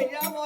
ఎత్తవయ్యా ఓ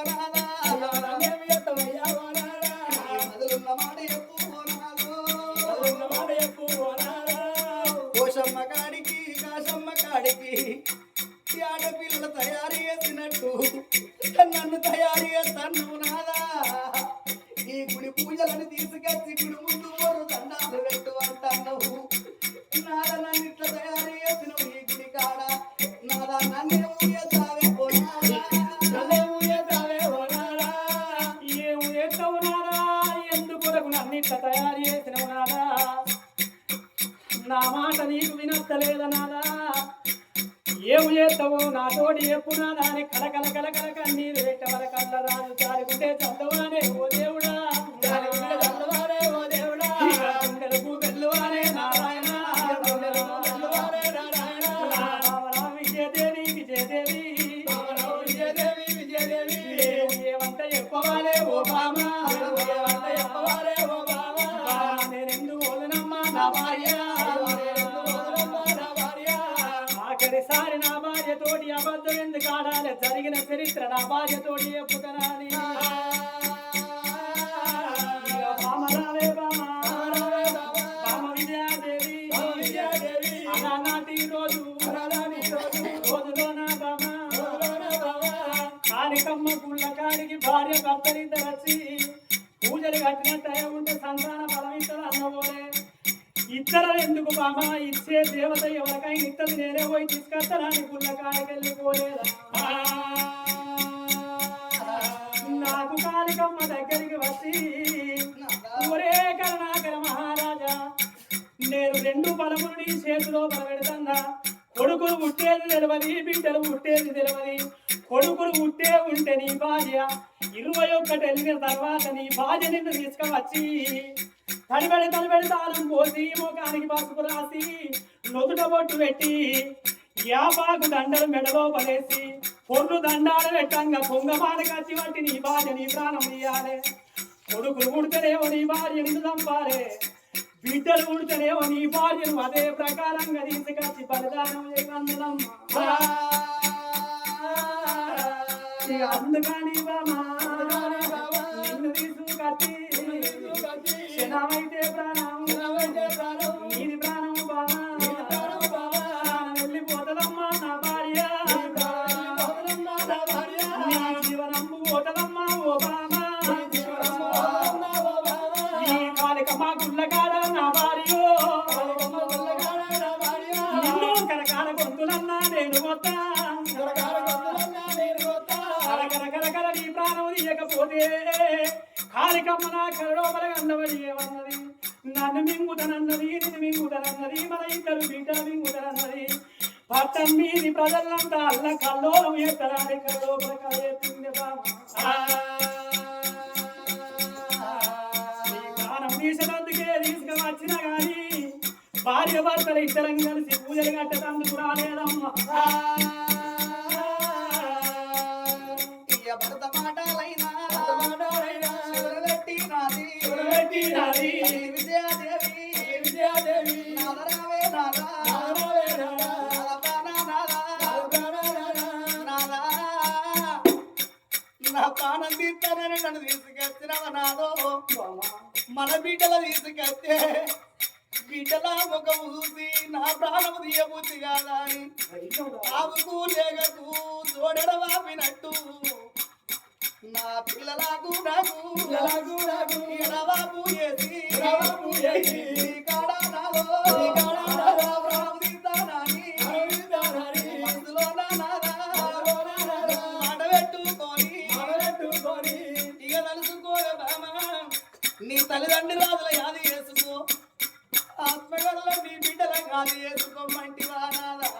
చేస్తావు? నా తోటి ఎప్పుడు నాదా అని కలకల కలకల కన్నీరు పెట్టవర కళ్ళ రాజు చాలుకుంటే చల్లవానే ఓ దేవుడా. నా బామ కానికమ్మ గుళ్ళ కాడికి భార్య భర్తలిద్దరు వచ్చి పూజలు కట్టినట్టు అయి ఉంటే సంతాన ఇద్దరు ఎందుకు బామ? ఇచ్చే దేవత ఎవరికైనా ఇద్దరు నేనే పోయి తీసుకొస్తానని గుళ్ళ కాడికి వెళ్ళిపోలేదా నాకు కానికమ్మ దగ్గరికి వచ్చి ఒరే కరుణాకర మహారాజా నేను రెండు బలములు నీ చేతిలో బలపెడుతున్నా కొడుకులు పుట్టేది తెలియదు బిడ్డలు పుట్టేది తెలియదు కొడుకులు ఉంటే ఉంటే నీ భార్య ఇరవై ఒక్కటి వెళ్ళిన తర్వాత నీ భార్య నిన్ను తీసుకువచ్చి తడిబడి తడిబడి తాళం పోసి ముఖానికి పసుపు రాసి నొదుట బొట్టు పెట్టి యాపాకు దండలు మెడలో పడేసి పొన్ను దండాలు పెట్టంగా పొంగమాన కచ్చి వంటి నీ భార్య నీ ప్రాణం ఇయ్యాలే. కొడుకులు పుడితేనేమో నీ భార్య నిన్ను చంపాలే. బిడ్డలు పుడితేనేమో నీ భార్యను అదే ప్రకారంగా తీసుకొచ్చి బలిదానం చేయకందులమ్మా అందుకని బామా నిన్ను క్షణమైతే ప్రాణం. నీది ప్రాణం నా భార్య. నీ జీవనము పోతుందమ్మా ఓ బామా. ఈ కాలికమ్మ నా భార్య. అమ్మ నా కరడోపల అన్నవడి ఏమన్నది నన్ను మింగుతనన్నది నిన్ను మింగుతనన్నది మన ఇద్దరు బిడ్డలు మింగుతనన్నది పట్టం మీది ప్రజలంతా అల్ల కల్లోలం ఎత్తరాని కరడోపల కలెత్తింది ప్రాణం తీసినందుకే తీసుకువచ్చిన గాని భార్య భర్తలు ఇద్దరం కలిసి పూజలు కట్టేందుకు రాలేదమ్మా. పెట్టినాది. పెట్టినాది. విజయాదేవి విజయాదేవి నాదరావే నాదా. నాదా. నా ప్రాణం తీస్తానని నన్ను తీసుకొచ్చినవ నాదో మన బిడ్డల తీసుకొస్తే బిడ్డల ముఖము చూసి నా ప్రాణము తీయబుద్ధి కాదా అని ఆవుకు లేగకు తోడెడ నా పిల్లలకు నాకు పిల్లలకు నాకు ఎడవాపు చేసి ఎడవాపు చేసి నీ కాడ నాదో నీ కాడ నాదో ప్రాణం తీస్తానని అరవిందానని మనసులో నా నాదా. మనసులో నా నాదా. మాట పెట్టుకొని మనవెట్టుకొని ఇక తలుసుకోవే బామ. నీ తల్లిదండ్రి రాజుల యాది చేసుకో ఆత్మగల నీ బిడ్డల కాదు చేసుకోమంటి వానాదా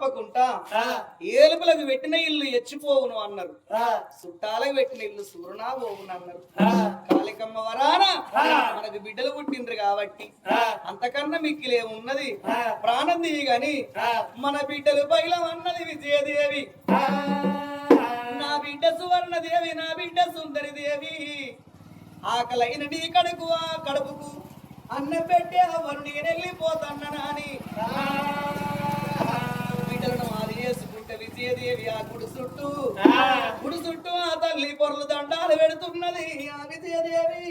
తప్పకుండా. ఏలుపులకు పెట్టిన ఇల్లు ఎచ్చిపోవును అన్నారు. చుట్టాలకు పెట్టిన ఇల్లు సూర్యునా పోవును అన్నారు కాళికమ్మ వరాన మనకు బిడ్డలు పుట్టిండ్రు కాబట్టి అంతకన్నా మిక్కిలే ఉన్నది ప్రాణం దిగి గాని మన బిడ్డలు పైలం అన్నది విజయదేవి నా బిడ్డ సువర్ణ దేవి నా బిడ్డ సుందరి దేవి ఆకలైన నీ కడుకు ఆ కడుపుకు అన్న పెట్టే అవరు నేను వెళ్ళిపోతాను నాని. విజయదేవి ఆ గుడి చుట్టూ. గుడి చుట్టూ ఆ తల్లి పొరలు దండాలు పెడుతున్నది. ఆ విజయదేవి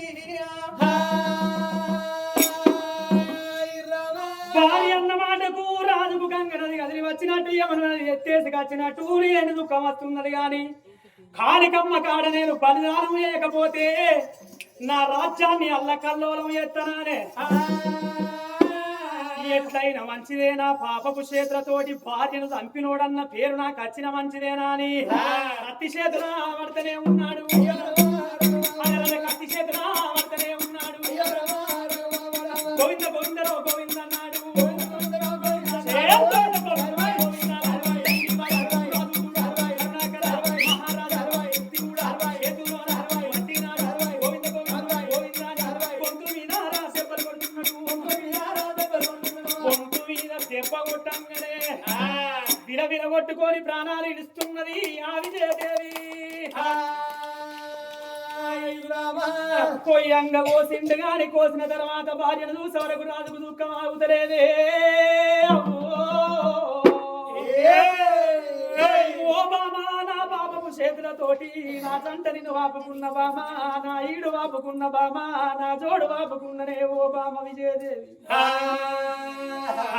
భార్య అన్న మాటకు రాజుకు గంగనది కదిలి వచ్చినట్టు యమనది ఎత్తేసి కచ్చినట్టు లేని దుఃఖం వస్తున్నది గాని కాళికమ్మ కాడ నేను బలిదానం చేయకపోతే నా రాజ్యాన్ని అల్లకల్లోలం ఎత్తనానే. ఎట్లయినా మంచిదేనా? పాపపు చేతులతోటి భార్యను చంపినోడన్న పేరు నాకు వచ్చిన మంచిదేనా అని? కత్తి చేతుల ఆవర్తనే ఉన్నాడు. కొయ్యంగా కోసిండు గాని కోసిన తర్వాత భార్యను చూసే వరకు రాజుకు దుఃఖం ఆగుతలేదే. ఓ బామా నా పాపపు చేతులతోటి నా జంట నిన్ను వాపుకున్న బామా నా ఈడు వాపుకున్న బామా నా జోడు వాపుకున్ననే ఓ బామ విజయదేవి.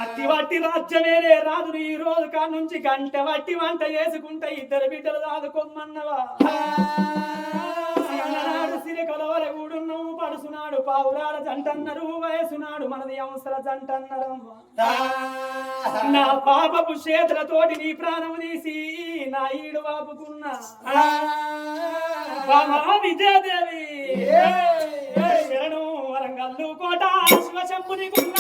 అట్టి వట్టి రాజ్యమేనే రాజుని ఈ రోజు కాడ నుంచి గంట వట్టి వంట చేసుకుంటే ఇద్దరు బిడ్డలు దాదుకోమన్నవా అన్ననాడు సిరి కలవల ఊడున్నావు పడుసునాడు. పావురాల జంటన్నరు వయసునాడు. మనది అవసర జంటన్నరమ్మ. నా పాపపు చేతులతోటి నీ ప్రాణం తీసి నా ఈడు వాపుకున్నా విజయదేవి. శరణు వరంగల్లు కోట శివశంభుని గుళ్ళ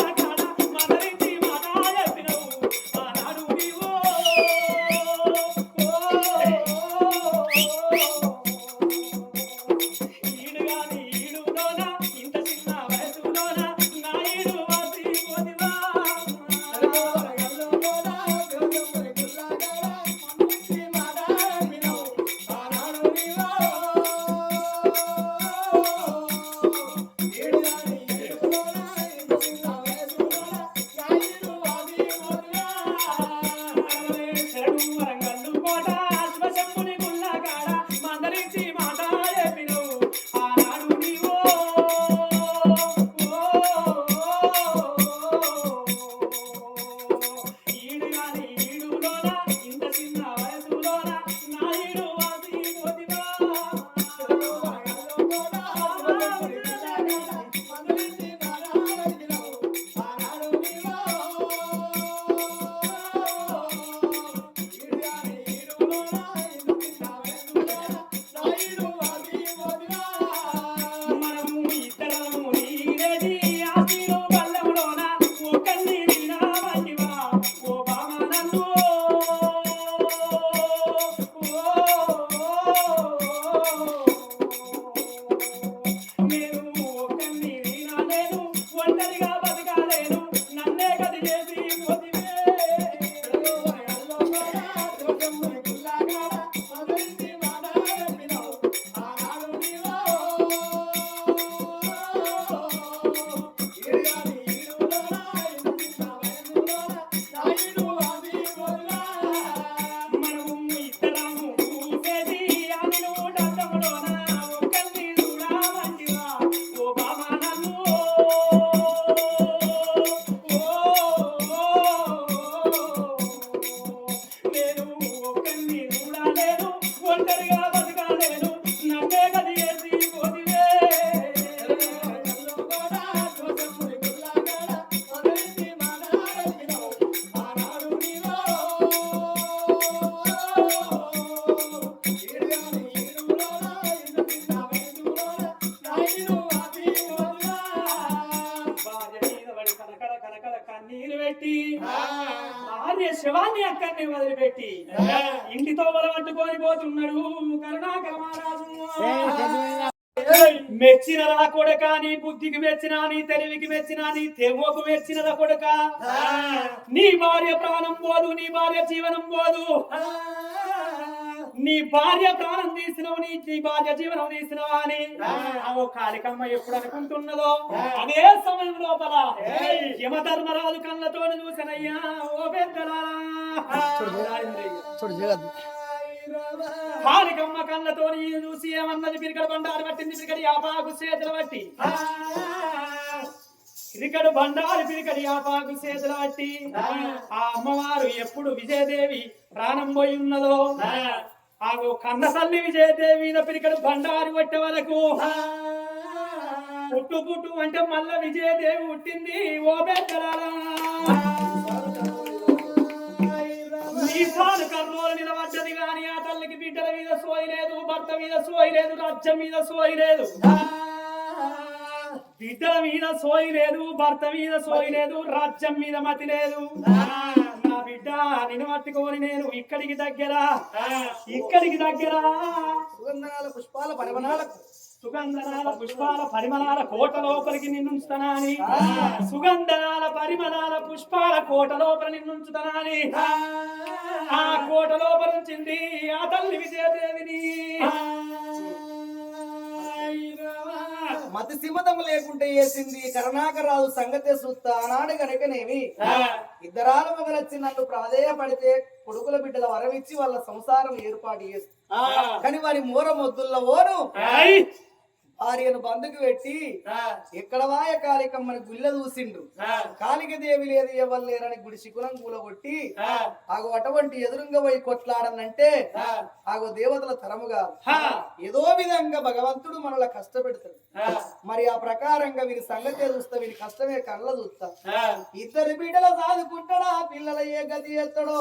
నన్నే గది వదిలిపెట్టి ఇంటితో పట్టుకొని పోతున్నాడు రా కొడక నీ బుద్ధికి మెచ్చిన నీ తెలివికి మెచ్చిన నీ తెవ్వకు మెచ్చిన కొడక? నీ భార్య ప్రాణం పోదు నీ భార్య జీవనం పోదు. నీ భార్య ప్రాణం తీసినవు నీ నీ భార్య జీవనం తీసినవా అని? ఓ కాళికమ్మ ఎప్పుడు అనుకుంటున్నదో? అదే సమయం లోపల యమధర్మరాజు కళ్ళతో చూసనయ్యా ఓ పెద్దలా కాళికమ్మ కళ్ళతో చూసి ఏమన్నది? పిరికడు బండారు పట్టింది పిరికడి ఆపాకు చేతులు పట్టి. పిరికడు బండారు పిరికడి ఆపాకు చేతులు పట్టి. ఆ. అమ్మవారు ఎప్పుడు విజయదేవి ప్రాణం పోయి ఉన్నదో? ఆగో కన్న తల్లి విజయదేవి మీద పిరికడు బండారు పట్టే వరకు పుట్టు పుట్టు అంటే మల్ల విజయదేవి పుట్టింది ఓ పెద్దలారా కర్నూలు నిలబడ్డది కానీ ఆ తల్లికి బిడ్డల మీద సోయి లేదు భర్త మీద సోయి లేదు రాజ్యం మీద సోయి లేదు. బిడ్డల మీద సోయి లేదు భర్త మీద సోయి లేదు రాజ్యం మీద మతి లేదు. బిడ్డ నిన్ను పట్టుకొని నేను ఇక్కడికి దగ్గర. ఇక్కడికి దగ్గర. సుగంధనాల పుష్పాల పరిమళాలకు. సుగంధనాల పుష్పాల పరిమళాల కోట లోపలికి నిన్నుంచుతానని సుగంధనాల పరిమళాల పుష్పాల కోట లోపల నిన్నుంచుతానని ఆ. కోట లోపల ఉంచింది ఆ తల్లి విజయదేవిని మతి సిమతం లేకుంటే వేసింది కరుణాకరాజు సంగతే సుత్త ఆనాడు గనకనేమి ఇద్దరాల మొగలొచ్చి నన్ను ప్రాధేయపడితే కొడుకుల బిడ్డల వరమిచ్చి వాళ్ళ సంసారం ఏర్పాటు చేస్తుంది కానీ వారి మూర మొద్దుల్లో ఓను. ఐ! భార్యను బంధుకు పెట్టి ఎక్కడ వాయ కాళికమ్మని గుళ్ళ దూసిండు కాళిక దేవి లేదు ఎవరు లేరని గుడి శికులం కూలగొట్టి ఆగు అటువంటి ఎదురుంగ పోయి కొట్లాడనంటే ఆగు దేవతల తరము కాదు హా! ఏదో విధంగా భగవంతుడు మనల కష్టపెడతాడు. మరి ఆ ప్రకారంగా వీరి సంగతే చూస్తా వీరి కష్టమే కళ్ళ చూస్తా. ఇద్దరు బిడ్డల సాదుకుంటాడా పిల్లల ఏ గతి ఎత్తడో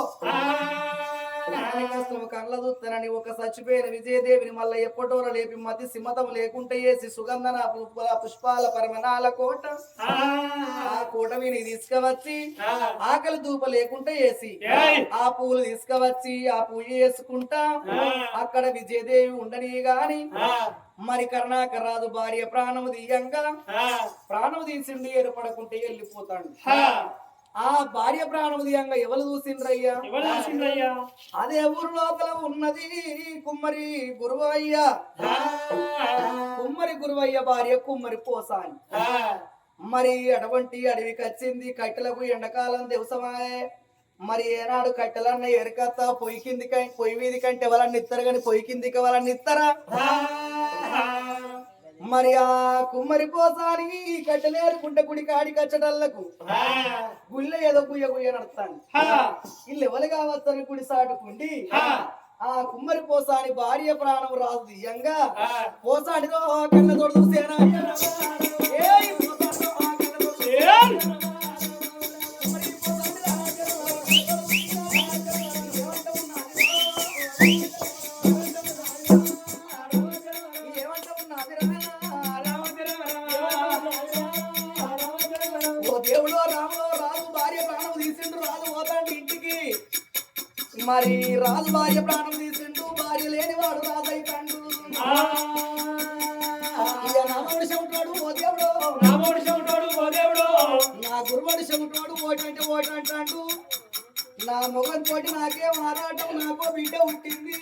కష్టం కళ్ళ చూస్తానని ఒక చచ్చిపోయిన విజయదేవిని మళ్ళీ ఎప్పటోర లేపి మతి సిమతం లేకుంటే వేసి సుగంధన పుష్ప పుష్పాల పరిమణాల కోట. ఆ. కోట వీని తీసుకువచ్చి ఆకలి దూప లేకుంటే వేసి! ఆ పూలు తీసుకువచ్చి ఆ పూజ చేసుకుంటా అక్కడ విజయదేవి ఉండని గాని మరి కరుణాకరాదు భార్య ప్రాణము తీయంగా ప్రాణము తీసిండి ఏర్పడకుంటే వెళ్ళిపోతాడు. ఆ భార్య ప్రాణము తీయంగా ఎవరు చూసిండ్రయ్యా? అదే ఊరు లోపల ఉన్నది కుమ్మరి గురువయ్య. కుమ్మరి గురువయ్య భార్య కుమ్మరి పోసాని. మరి అటువంటి అడవికి వచ్చింది కట్టెలకు ఎండాకాలం దివసమాయే మరి ఏనాడు కట్టెలన్న ఎరకత్త పొయ్యి కింది కం- పొయ్యి మీది కంటే వాళ్ళని ఇత్తరు కానీ పొయ్యి కిందికి వాళ్ళని ఇత్తరా? మరి ఆ కుమ్మరి పోసాని కట్టెలేరుకుంటే గుడి కాడి కచ్చటల్లకు. గుళ్ళ ఏదో గుయ్య గుయ్య నడతాను ఇల్లు ఎవరు కావచ్చని గుడి సాటుకుండి. ఆ కుమ్మరి పోసాని భార్య ప్రాణం రాదు దియ్యంగా. పోసాడిలో కళ్ళ తోడు చూసేనా? మరి రాజు భార్య ప్రాణం తీసిండు భార్య లేనివాడు రాజు అయితాండు ఇక నమ్మడు చెబుతాడు ఓ దేవుడో. రాముడు చెబుతాడు ఓ దేవుడు. నా గురువుడు చెబుతాడు ఓటంటే ఓటంటాడు నా మొగన్ తోటి నాకేం ఆరాటం నాకో బిడ్డ పుట్టింది.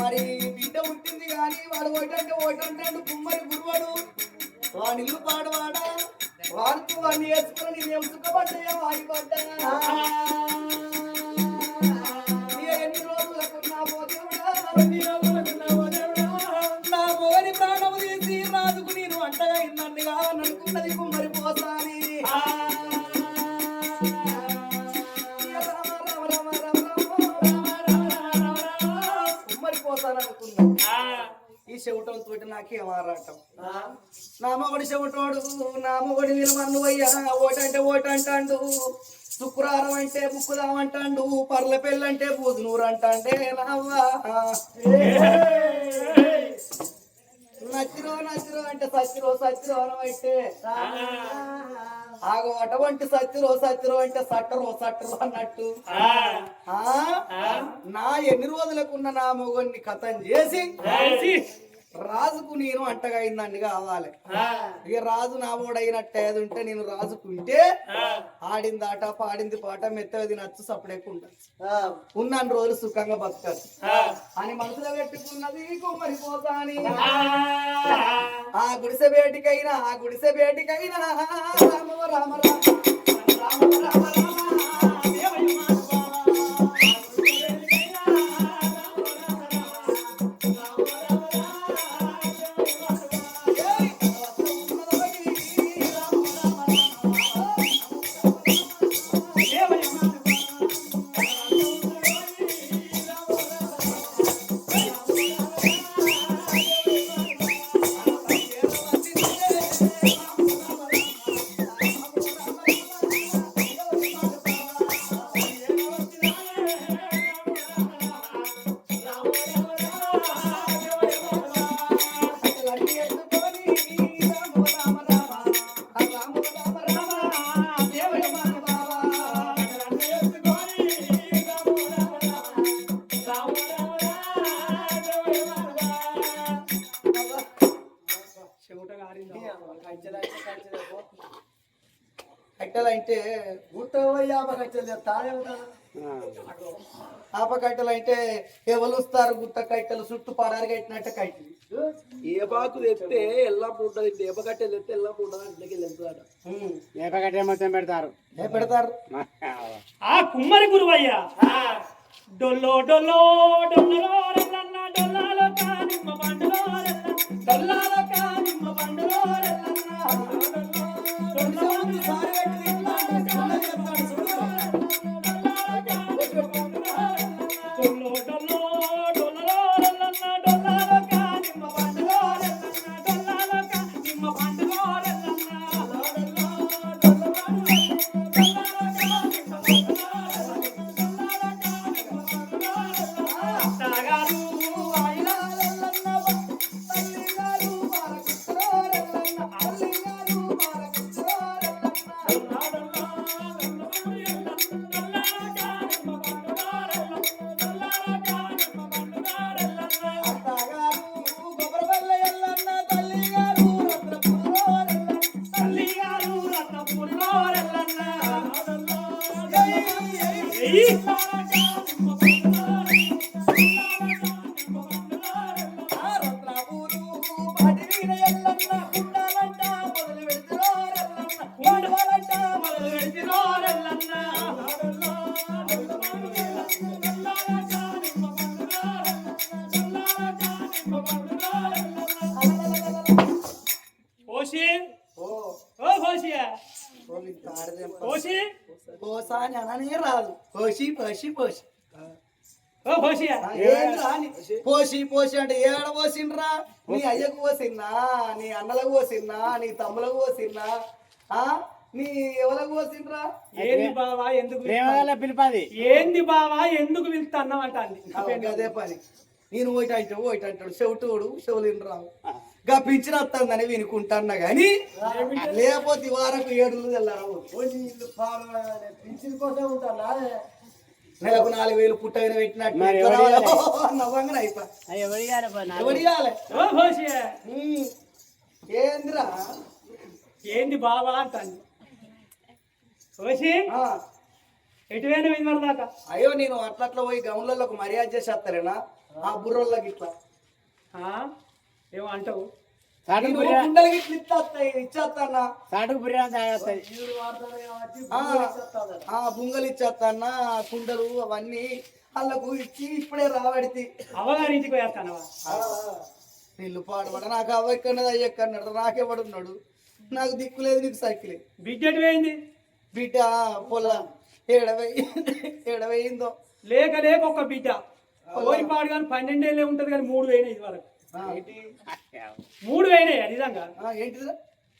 మరి బిడ్డ పుట్టింది కానీ వాడు ఓటంటే ఓటంటాడు కుమ్మరి గురువుడు. వాడి ఇల్లు పాడవాడా? వాడితో వాడిని వేసుకుని నేను సుఖపడ్డా వాడిపడ్డా ఎన్ని కావాలనుకున్నది కుమ్మరి రామ కుమ్మరి పోసాననుకున్నా ఆ! ఈ చెవిటం తోటి నాకేం ఆరాటం. నా మొగడి చెవిటోడు నా మొగడి వినమన్ను అయ్యా ఓటంటే ఓటంటాడు. శుక్రవారం అంటే ముక్కుదామంటాడు పర్ల పెళ్ళంటే పూజనూరు అంటాండే నావ్వా! నచ్చిరో నచ్చిరో అంటే సచ్చిరో సచ్చిరో అంటే ఆగో అటువంటి సత్యరో సత్యరో అంటే సట్టరో సట్టరో అన్నట్టు. నా ఎన్ని రోజులకున్న నా మొగన్ని కథం చేసి. రాజుకు నేను అయిందండి కావాలి. ఇక రాజు నా ఓడైనట్టు ఏది ఉంటే నేను రాజుకుంటే. ఆడింది ఆట పాడింది పాట మెత్తది నచ్చు సపడేకు ఉండొచ్చు. ఉన్నాను రోజులు సుఖంగా బతకాలి. అని మనసులో పెట్టుకున్నది కొమ్మరి పోతాని ఆ. ఆ గుడిసె బేటికైనా ఆ గుడిసె బేటికైనా. రామ రామ రామ రామ రామ. ఆప కట్టెలంటే ఎవరుస్తారు గుత్త కట్టెలు చుట్టూ పడారు కట్టినట్టు కట్టెలు ఏబాకు తెస్తే ఎల్లా పుంటది ఏపకట్టెలు తెస్తే ఎల్లా పుంటది ఇంట్లోకి వెళ్తాడు ఉమ్. ఏపకట్టే మొత్తం పెడతారు. ఏ పెడతారు? ఆ కుమ్మరి గురువయ్య. డొల్లో డొల్లో డొల్లాలో కానిమ్మ బండలో పోసి పోసి. పోసి ఓ? పోసి పోసి అంటే ఏడ పోసిండ్రా? నీ అయ్యకు పోసిన్నా నీ అన్నలకు పోసిన్నా నీ తమ్ములకు పోసిన్నా ఆ? నీ ఎవలకు పోసిండ్రా? ఏంది బావా ఎందుకు పిలిపది. ఏంది బావా ఎందుకు పిలుస్తున్నావు అవన్నీ అదే పని. నేను ఓయిట అంటే ఓయిట అంటాడు. చెవిటోడు చెవులు రావు. గా పింఛన్ వస్తుందని వినుకుంటాన్నా గాని లేకపోతే ఈ వారకు ఏడు తెల్లారవు నెలకు నాలుగు వేలు పుట్టగిన పెట్టినట్టు అయిపోయి. ఏందిరా? ఏంది ఓసి ఆ, ఎటువైనా దాకా? అయ్యో నేను అట్లా అట్లా పోయి గౌన్లకు మర్యాద చేసేస్తారేనా ఆ బుర్రోళ్ళకి ఇట్లా. ఆ? ఏమో అంటావు. బుంగలు ఇచ్చేస్తానా? కుండలు అవన్నీ వాళ్ళకు ఇచ్చి ఇప్పుడే రావడితి అవగారి ఇంటికి పోయేస్తానవా? నీళ్ళు పాడబడ నాకు అవ్వక్కన్నది అయ్యక్కన్నాడు నాకెవడున్నాడు నాకు దిక్కులేదు నీకు సైకిలే. బిడ్జెట్ పోయింది? బిడ్డ పొల ఏడవై ఏడవైందో లేక లేక ఒక బిడ్డ. ఓడిపాడు కానీ పన్నెండేళ్ళే ఉంటది కానీ మూడు వేయినాయి ఇది వరకు. మూడు వేయినాయి నిజంగా. ఆ, ఏంటిదిరా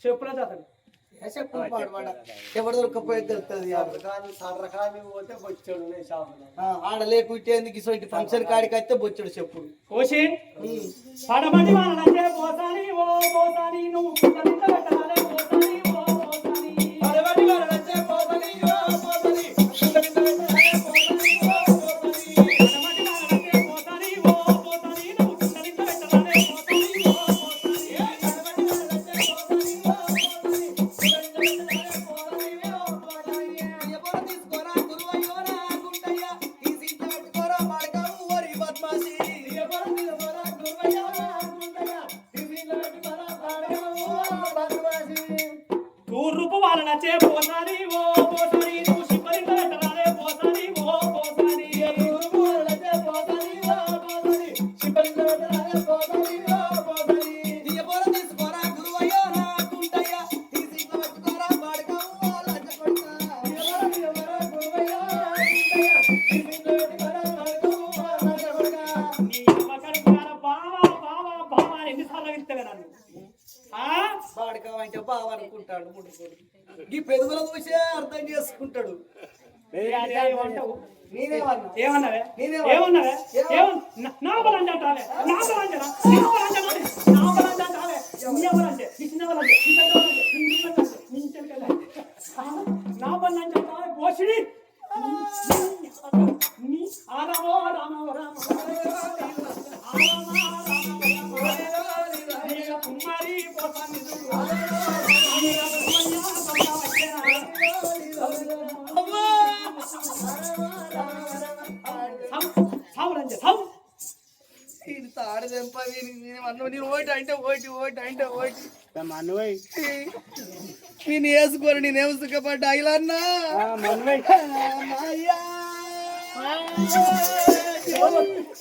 చెప్పుల అతను ఏ చెప్పు పాడబడ ఎవడు దొరకపోతే తెలుస్తుంది ఆడ లేకుంటేందుకు ఇటువంటి ఫంక్షన్ కాడికి అయితే బొచ్చుడు చెప్పుడు కోసి. పడమటి వాళ్ళంటే పోసాని ఓ పోసాని నువ్వు పోసారి ఓ పోసారి. నేనేమన్నా? ఏమన్నావే? ఏమన్నావే? ఏమన్నా? ఏమన్ నా- బలంజ అంటావే? నా బలంజ నా బలంజ అంటావే? నా బలంజ అంటావే? నీ బలంజ నీ చిన్న బలంజ నీ పెద్ద బలంజ నీ చిన్న బలంజ నీ చిన్న బలంజ ఆ? నా బలంజ అంటావే? పోషిడి ఓటి మన్నువై నేను వేసుకోరు నేనేం సుఖపడ్డా? ఇలా అన్నా? అయ్యా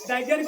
దగ్గరికి